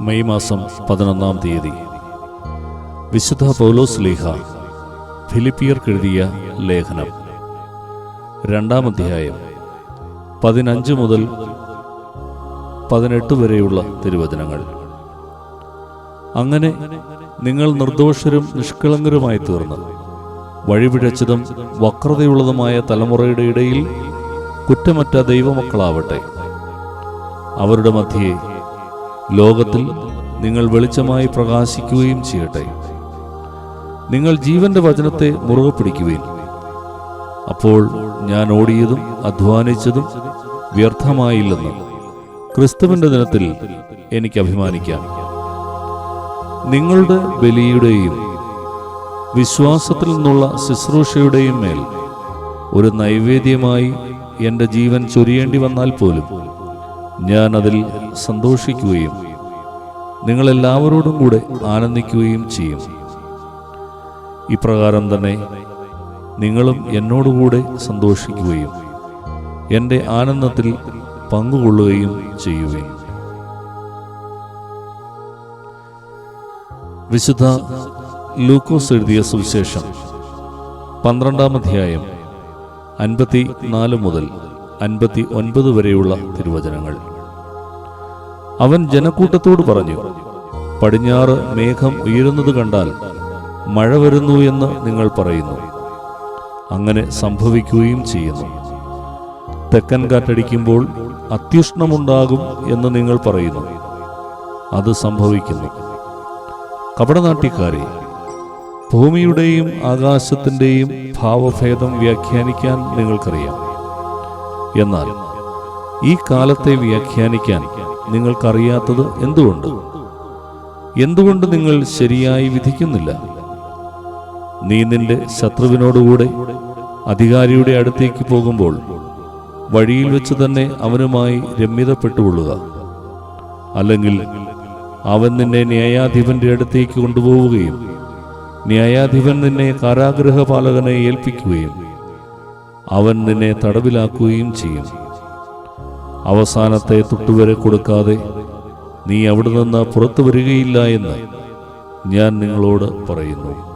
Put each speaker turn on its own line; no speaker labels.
May മാസം പതിനൊന്നാം തീയതി. വിശുദ്ധ പൗലോസ് ലീഹ ഫിലിപ്പിയർക്കെഴുതിയ ലേഖനം. രണ്ടാം അധ്യായം പതിനഞ്ച് മുതൽ പതിനെട്ട് വരെയുള്ള തിരുവചനങ്ങൾ. അങ്ങനെ നിങ്ങൾ നിർദോഷരും നിഷ്കളങ്കരുമായി തീർന്നു വഴിപിഴച്ചതും വക്രതയുള്ളതുമായ തലമുറയുടെ ഇടയിൽ കുറ്റമറ്റ ദൈവമക്കളാവട്ടെ. അവരുടെ മധ്യേ ലോകത്തിൽ നിങ്ങൾ വെളിച്ചമായി പ്രകാശിക്കുകയും ചെയ്യട്ടെ. നിങ്ങൾ ജീവന്റെ വചനത്തെ മുറുകെ പിടിക്കുവേൻ. അപ്പോൾ ഞാൻ ഓടിയതും അധ്വാനിച്ചതും വ്യർത്ഥമായില്ലെന്ന് ക്രിസ്തുവിന്റെ ദിനത്തിൽ എനിക്ക് അഭിമാനിക്കാം. നിങ്ങളുടെ ബലിയുടെയും വിശ്വാസത്തിൽ നിന്നുള്ള ശുശ്രൂഷയുടെയും മേൽ ഒരു നൈവേദ്യമായി എന്റെ ജീവൻ ചൊരിയേണ്ടി വന്നാൽ പോലും ഞാൻ അതിൽ സന്തോഷിക്കുകയും നിങ്ങളെല്ലാവരോടും കൂടെ ആനന്ദിക്കുകയും ചെയ്യും. ഇപ്രകാരം തന്നെ നിങ്ങളും എന്നോടുകൂടെ സന്തോഷിക്കുകയും എന്റെ ആനന്ദത്തിൽ പങ്കുകൊള്ളുകയും ചെയ്യുകയും വിശുദ്ധ ലൂക്കോസ് എഴുതിയ സുവിശേഷം പന്ത്രണ്ടാം അധ്യായം അൻപത്തി നാല് മുതൽ അൻപത്തി ഒൻപത് വരെയുള്ള തിരുവചനങ്ങൾ. അവൻ ജനക്കൂട്ടത്തോട് പറഞ്ഞു പടിഞ്ഞാറ് മേഘം ഉയരുന്നത് കണ്ടാൽ മഴ വരുന്നു എന്ന് നിങ്ങൾ പറയുന്നു. അങ്ങനെ സംഭവിക്കുകയും ചെയ്യുന്നു. തെക്കൻ കാറ്റടിക്കുമ്പോൾ അത്യുഷ്ണമുണ്ടാകും എന്ന് നിങ്ങൾ പറയുന്നു. അത് സംഭവിക്കുന്നു. കപടനാട്യക്കാരെ ഭൂമിയുടെയും ആകാശത്തിന്റെയും ഭാവഭേദം വ്യാഖ്യാനിക്കാൻ നിങ്ങൾക്കറിയാം. എന്നാൽ ഈ കാലത്തെ വ്യാഖ്യാനിക്കാൻ നിങ്ങൾക്കറിയാത്തത് എന്തുകൊണ്ട്? എന്തുകൊണ്ട് നിങ്ങൾ ശരിയായി വിധിക്കുന്നില്ല? നീ നിന്റെ ശത്രുവിനോടുകൂടെ അധികാരിയുടെ അടുത്തേക്ക് പോകുമ്പോൾ വഴിയിൽ വെച്ച് തന്നെ അവനുമായി രമ്യതപ്പെട്ടുകൊള്ളുക. അല്ലെങ്കിൽ അവൻ നിന്നെ ന്യായാധിപന്റെ അടുത്തേക്ക് കൊണ്ടുപോവുകയും ന്യായാധിപൻ നിന്നെ കാരാഗ്രഹപാലകനെ ഏൽപ്പിക്കുകയും അവൻ നിന്നെ തടവിലാക്കുകയും ചെയ്യും. അവസാനത്തെ തൊട്ടുവരെ കൊടുക്കാതെ നീ അവിടെ നിന്ന് പുറത്തു വരികയില്ല എന്ന് ഞാൻ നിങ്ങളോട് പറയുന്നു.